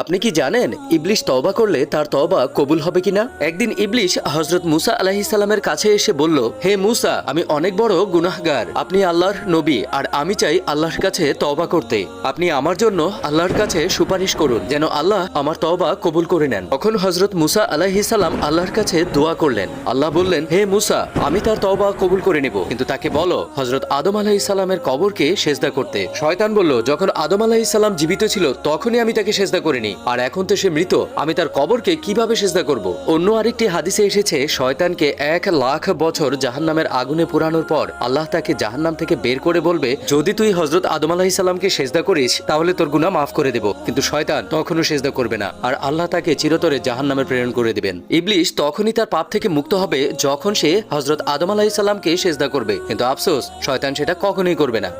আপনি কি জানেন, ইবলিশ তওবা করলে তার তওবা কবুল হবে কিনা? একদিন ইবলিশ হজরত মুসা আলাহি সাল্লামের কাছে এসে বলল, হে মুসা, আমি অনেক বড় গুনাহগার। আপনি আল্লাহর নবী, আর আমি চাই আল্লাহর কাছে তওবা করতে। আপনি আমার জন্য আল্লাহর কাছে সুপারিশ করুন, যেন আল্লাহ আমার তওবা কবুল করে নেন। তখন হজরত মুসা আলাহি সাল্লাম আল্লাহর কাছে দোয়া করলেন। আল্লাহ বললেন, হে মুসা, আমি তার তওবা কবুল করে নেব। কিন্তু তাকে বলো হজরত আদম আলাহি সাল্লামের কবরকে সেজদা করতে। শয়তান বলল, যখন আদম আলাহি সাল্লাম জীবিত ছিল, তখনই আমি তাকে সেজদা করিনি। আর এখন তো সে মৃত। আমি তার কবরকে কীভাবে সেজদা করব? অন্য আরেকটি হাদিসে এসেছে, শয়তানকে এক লাখ বছর জাহান্নামের আগুনে পুরানোর পর আল্লাহ তাকে জাহান্নাম থেকে বের করে বলবে, যদি তুই হজরত আদম আলাহি সাল্লামকে সেজদা করিস, তাহলে তোর গুনাহ মাফ করে দেব। কিন্তু শয়তান তখনও সেজদা করবে না। আর আল্লাহ তাকে চিরতরে জাহান্নামে প্রেরণ করে দিবেন। ইবলিশ তখনই তার পাপ থেকে মুক্ত হবে যখন সে হজরত আদম আলাহি সাল্লামকে সেজদা করবে। কিন্তু আফসোস, শয়তান সেটা কখনোই করবে না।